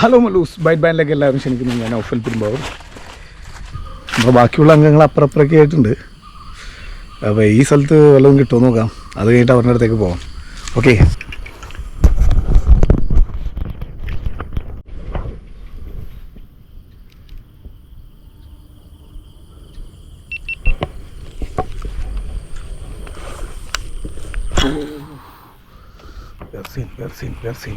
Hello Mallus byte ബാൻഡിലേക്ക് എല്ലാവരും ക്ഷണിക്കുന്നു. ഞാൻ ഓഫൽ പെരുമ്പാവൂർ. അപ്പോൾ ബാക്കിയുള്ള അംഗങ്ങൾ അപ്പുറപ്പുറൊക്കെ ആയിട്ടുണ്ട്. അപ്പോൾ ഈ സ്ഥലത്ത് വല്ലതും കിട്ടുമോ നോക്കാം. അത് കഴിഞ്ഞിട്ട് അവരുടെ അടുത്തേക്ക് പോകാം ഓക്കെ Persin, persin, persin.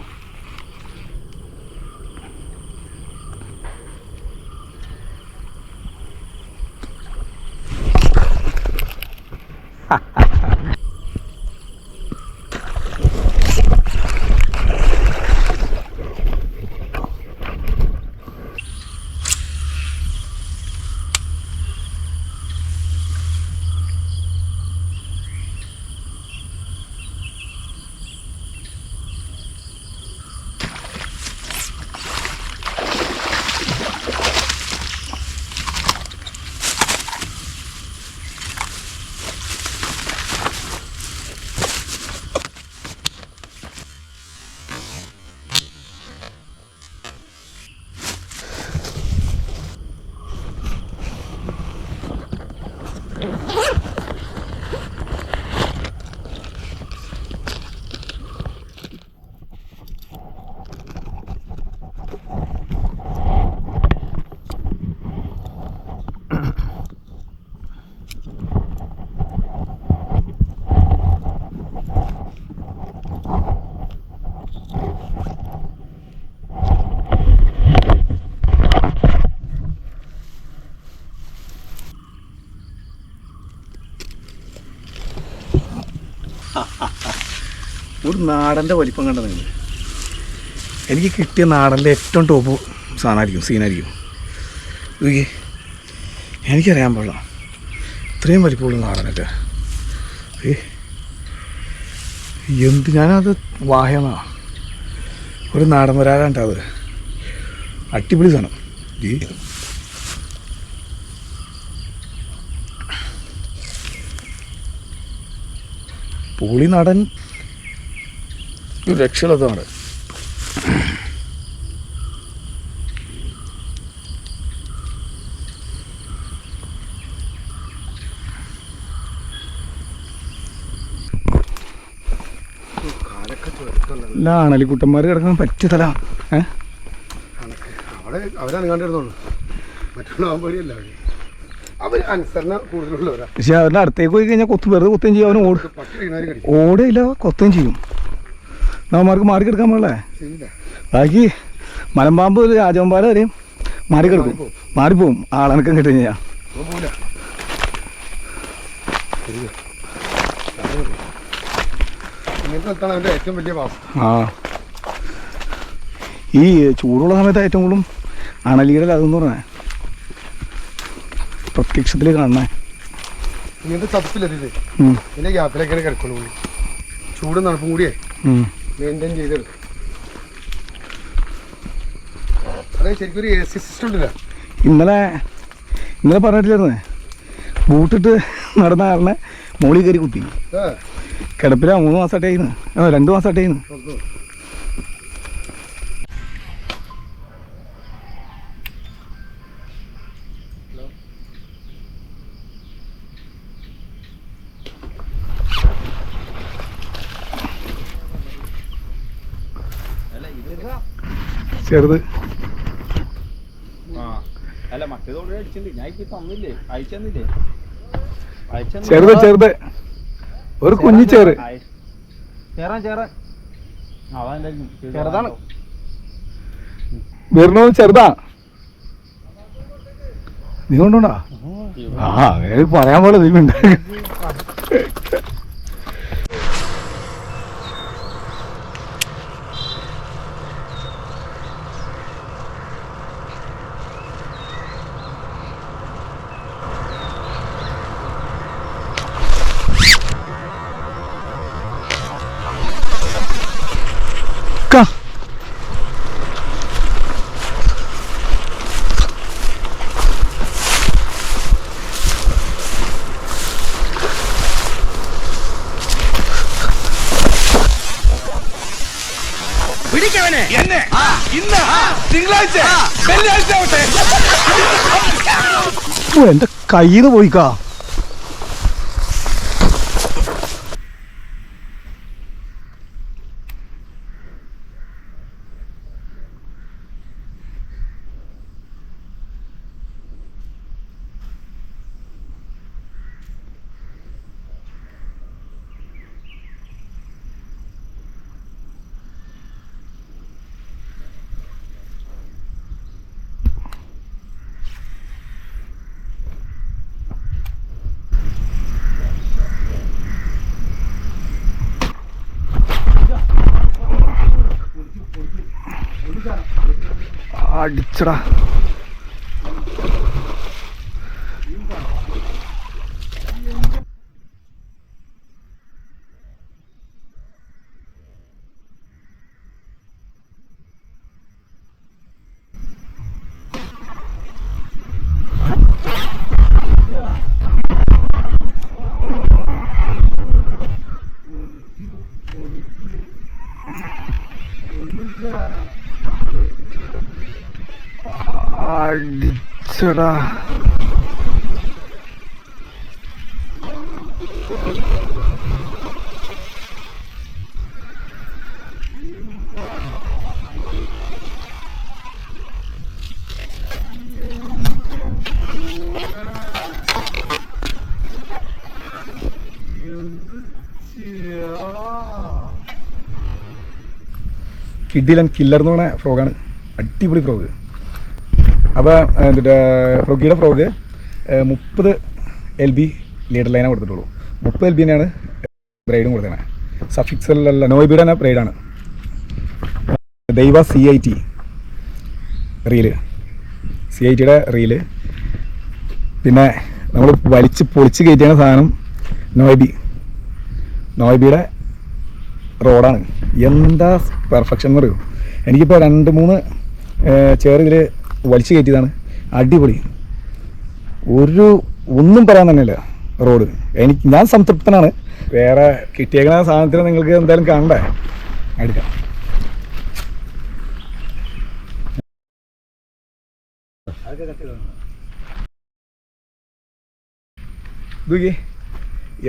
ഒരു നാടന്റെ വലിപ്പം കണ്ട നിങ്ങൾ എനിക്ക് കിട്ടിയ നാടന്റെ ഏറ്റവും ടോപ്പ് സാധനമായിരിക്കും സീനായിരിക്കും നോക്കിയേ എനിക്കറിയാൻ പാടില്ല. ഇത്രയും വലിപ്പമുള്ള നാടനൊക്കെ എന്ത് ഞാനത് വാഹനാ ഒരു നാടൻ അത്. അടിപൊളി സാധനം. ഈ പുളി നാടൻ ഒരു രക്ഷയില്ലാത്തതാണ് ലാണലിക്കുട്ടന്മാർ കിടക്കാൻ പറ്റിയ തല ഏ? അവിടെ അവരാണ് കണ്ടിരുന്നുള്ളൂ മറ്റുള്ള പേടിയല്ല അവർ. അവർ അനുസരണ കൂടുതലുള്ളവരാ. പക്ഷെ അവരുടെ അടുത്തേക്ക് പോയി കഴിഞ്ഞാൽ കൊത്ത് വെറുതെ കൊത്തുകയും ചെയ്യും. അവന് ഓട് ഓടില്ല കൊത്തുകയും ചെയ്യും. നമ്മമാർക്ക് മാറി കിടക്കാൻ പാടില്ലേ ബാക്കി മലമ്പാമ്പ് ഒരു രാജവമ്പാല വരെയും മാറി കിടക്കും മാറിപ്പോവും. ആളനക്കം കിട്ടി കഴിഞ്ഞാൽ ആ. ഈ ചൂടുള്ള സമയത്ത് ഏറ്റവും കൂടുതലും അണലിയുടെ അതെന്ന് പറഞ്ഞേ? പ്രത്യക്ഷത്തിൽ കാണണേ ഇങ്ങനത്തെ ഇതിന്റെ ഗ്യാപ്പിലേക്കാണ് കിടക്കുള്ളൂ ചൂടും തണുപ്പും കൂടിയേ. മെയിന്റെയിൻ ചെയ്തെടുക്കും അതെ ശരിക്കും ഒരു എ സി സിസ്റ്റം ഉണ്ടല്ല. ഇന്നലെ ഇന്നലെ പറഞ്ഞിട്ടില്ലായിരുന്നേ? ബൂട്ടിട്ട് നടന്ന കാരണം മോളിൽ കയറി കുത്തി. കിടപ്പില മൂന്ന് മാസമായിട്ടായിരുന്നു രണ്ട് മാസമായിട്ടായിരുന്നു തന്നില്ലേ? ചെറുത് ചെറുത് ഒരു കുഞ്ഞി ചേറ്. ചെറുതാണ്. വരുന്നത് ചെറുതാ. നീ കൊണ്ടോണ്ടാ ആ അങ്ങനെ പറയാൻ പോലെ നീ ഉണ്ട് പിടിക്കവനെ എന്നെ? ഇന്ന്? തിങ്കളാഴ്ച? വെള്ളിയാഴ്ച ആവട്ടെ എന്റെ കയ്യിൽ പോയിക്കാ. extra അടിച്ചടാ. കിഡിലൻ കില്ലർന്നോണ ഫ്രോഗാണ് അടിപൊളി ഫ്രോഗ് അപ്പോൾ എന്നിട്ട് ഫ്രോഗിയുടെ ഫ്രോഗ് മുപ്പത് എൽ ബി ലീഡർ ലൈനാണ് കൊടുത്തിട്ടുള്ളൂ. മുപ്പത് എൽ ബിനാണ് ബ്രൈഡും കൊടുത്തത് സഫിക്സലല്ല നോയ്ബിയുടെ തന്നെ ബ്രൈഡാണ്. ദൈവ C I T reel C I ടിയുടെ റീൽ പിന്നെ നമ്മൾ വലിച്ച് പൊളിച്ച് കയറ്റിയാണ് സാധനം നോയ്ബി. നോയ്ബിയുടെ റോഡാണ്. എന്താ പെർഫെക്ഷൻ എന്ന് പറയൂ എനിക്കിപ്പോൾ രണ്ട് മൂന്ന് ചെയർ ഇതിൽ വലിച്ചു കയറ്റിയതാണ്. അടിപൊളി. ഒരു ഒന്നും പറയാൻ തന്നെയില്ല റോഡ്. എനിക്ക് ഞാൻ സംതൃപ്തനാണ്. വേറെ കിട്ടിയേക്കുന്ന സാധനത്തിന് നിങ്ങൾക്ക് എന്തായാലും കാണണ്ടേ? എടുക്കാം ദുഖി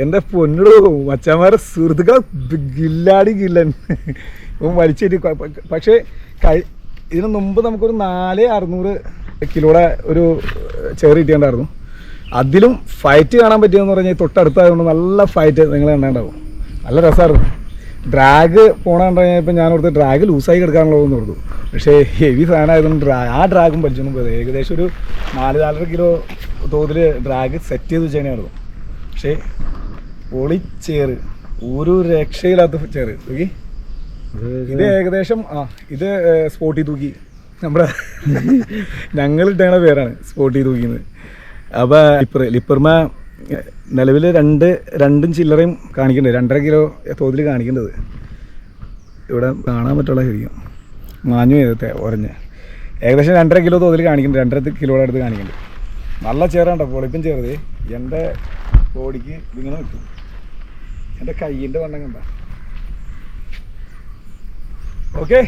എന്റെ പൊന്നിടോ മച്ചന്മാരെ സുഹൃത്തുക്കളെ ഗില്ലാടി ഗില്ലൻ. വലിച്ചേറ്റി പക്ഷേ കഴി ഇതിന് മുമ്പ് നമുക്കൊരു നാല് അറുന്നൂറ് കിലോയുടെ ഒരു ചെറി കിട്ടിയിട്ടുണ്ടായിരുന്നു. അതിലും ഫൈറ്റ് കാണാൻ പറ്റിയെന്ന് പറഞ്ഞാൽ തൊട്ടടുത്തായതുകൊണ്ട് നല്ല ഫൈറ്റ് നിങ്ങൾ കണ്ടാണ്ടാവും. നല്ല രസമായിരുന്നു ഡ്രാഗ് പോണ പറഞ്ഞാൽ ഇപ്പം ഞാൻ ഓർത്ത് ഡ്രാഗ് ലൂസായി കിടക്കാനുള്ളതെന്ന് ഓർത്തു. പക്ഷേ ഹെവി സാധനമായതുകൊണ്ട് ഡ്രാ ആ ഡ്രാഗും പഠിച്ചൊന്നും പോയത്. ഏകദേശം ഒരു നാല് നാലര കിലോ തോതിൽ ഡ്രാഗ് സെറ്റ് ചെയ്ത് വെച്ചതിനായിരുന്നു പക്ഷേ പൊളിച്ചേറ് ഒരു രക്ഷയില്ലാത്ത ചേറ് തൂക്കി ഇത് ഏകദേശം ആ ഇത് സ്പോട്ടി തൂക്കി. നമ്മുടെ ഞങ്ങൾ ഇട്ടേണ പേരാണ് സ്പോട്ടി തൂക്കിന്ന്. അപ്പോൾ ലിപ്പർ ലിപ്പർമ നിലവിൽ രണ്ട് രണ്ടും ചില്ലറയും കാണിക്കുന്നുണ്ട് രണ്ടര കിലോ തോതിൽ കാണിക്കേണ്ടത്. ഇവിടെ കാണാൻ പറ്റുള്ള ശരിക്കും. മാഞ്ഞു ചെയ്തത്തെ ഒരഞ്ഞ്. ഏകദേശം രണ്ടര കിലോ തോതിൽ കാണിക്കുന്നുണ്ട് രണ്ടര കിലോയുടെ അടുത്ത് കാണിക്കുന്നുണ്ട് നല്ല ചേറാണ്ടോ പൊളിപ്പം ചേർത് എന്റെ ബോഡിക്ക് ഇതിങ്ങനെ നിൽക്കും എന്റെ കയ്യിന്റെ വണ്ണം കണ്ട? ഓക്കെ.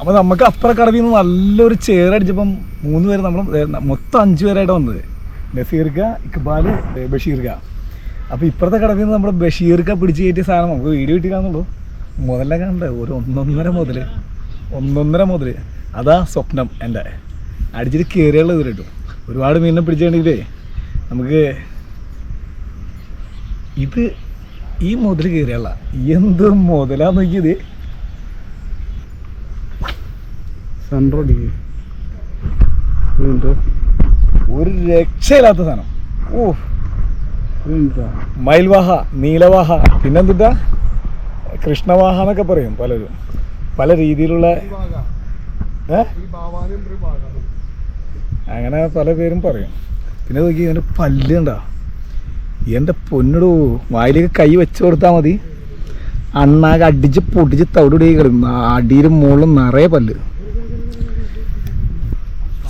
അപ്പോൾ നമുക്ക് അപ്പുറ കടവിൽ നിന്ന് നല്ലൊരു ചേറടിച്ചപ്പം മൂന്ന് പേര് നമ്മൾ മൊത്തം അഞ്ച് പേരായിട്ട് വന്നത്. നസീർക്ക ഇക്ബാൽ ബഷീർക്ക. അപ്പോൾ ഇപ്പുറത്തെ കടവിൽ നിന്ന് നമ്മുടെ ബഷീർക്ക പിടിച്ച് കയറ്റിയ സാധനം നമുക്ക് വീഡിയോ കിട്ടിക്കാന്നുള്ളൂ മുതലേ കണ്ട ഒരു ഒന്നൊന്നര മുതൽ ഒന്നൊന്നര മുതൽ അതാ സ്വപ്നം എന്റെ. അടിച്ചിട്ട് കയറിയുള്ള ഇത് കിട്ടും. ഒരുപാട് മീനിനെ പിടിച്ചിട്ടുണ്ടെങ്കിലേ നമുക്ക് ഇത് ഈ മുതൽ കയറിയല്ല എന്ത് മുതലാ നോക്കിയത്? ഒരു രക്ഷയില്ലാത്ത സാധനം. ഓ മയിൽവാഹ നീലവാഹ പിന്നെന്തിട്ടാ? കൃഷ്ണവാഹ എന്നൊക്കെ പറയും പലരും. പല രീതിയിലുള്ള അങ്ങനെ പല പേരും പറയും. പിന്നെ നോക്കി ഇവന്റെ പല്ല് കണ്ടാ. എന്റെ പൊന്നിടൂ വായിലേക്ക് കൈ വെച്ച് കൊടുത്താൽ മതി. അണ്ണാകെ അടിച്ച് പൊട്ടിച്ച് തവിടുടി അടിയിലും മുകളിലും നിറയെ പല്ല്.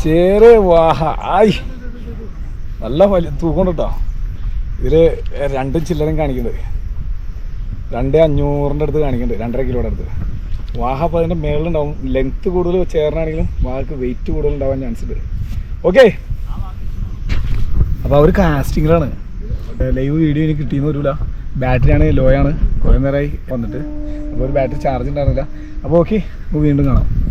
ചേറ് വാഹ. ആയി. നല്ല പല്ല്. തൂക്കം കേട്ടോ ഇതിൽ രണ്ടും ചില്ലറും കാണിക്കുന്നത് രണ്ടേ അഞ്ഞൂറിന്റെ അടുത്ത് കാണിക്കുന്നുണ്ട്. രണ്ടര കിലോയുടെ അടുത്ത്. വാഹ അപ്പോൾ അതിന്റെ മേളിലുണ്ടാവും. ലെങ്ത്ത് കൂടുതൽ ചേർന്നാണെങ്കിലും വാഹക്ക് വെയിറ്റ് കൂടുതൽ ഉണ്ടാവാൻ ചാൻസ് ഉണ്ട്. ഓക്കെ അപ്പോൾ അവർ കാസ്റ്റിങ്ങിലാണ് ലൈവ് വീഡിയോ എനിക്ക് കിട്ടിയെന്ന് വരില്ല ബാറ്ററി ആണ് ലോ ആണ്. കുറേ നേരമായി വന്നിട്ട്. അപ്പോൾ ഒരു ബാറ്ററി ചാർജ് ഉണ്ടായിരുന്നില്ല. അപ്പോൾ ഓക്കെ വീണ്ടും കാണാം.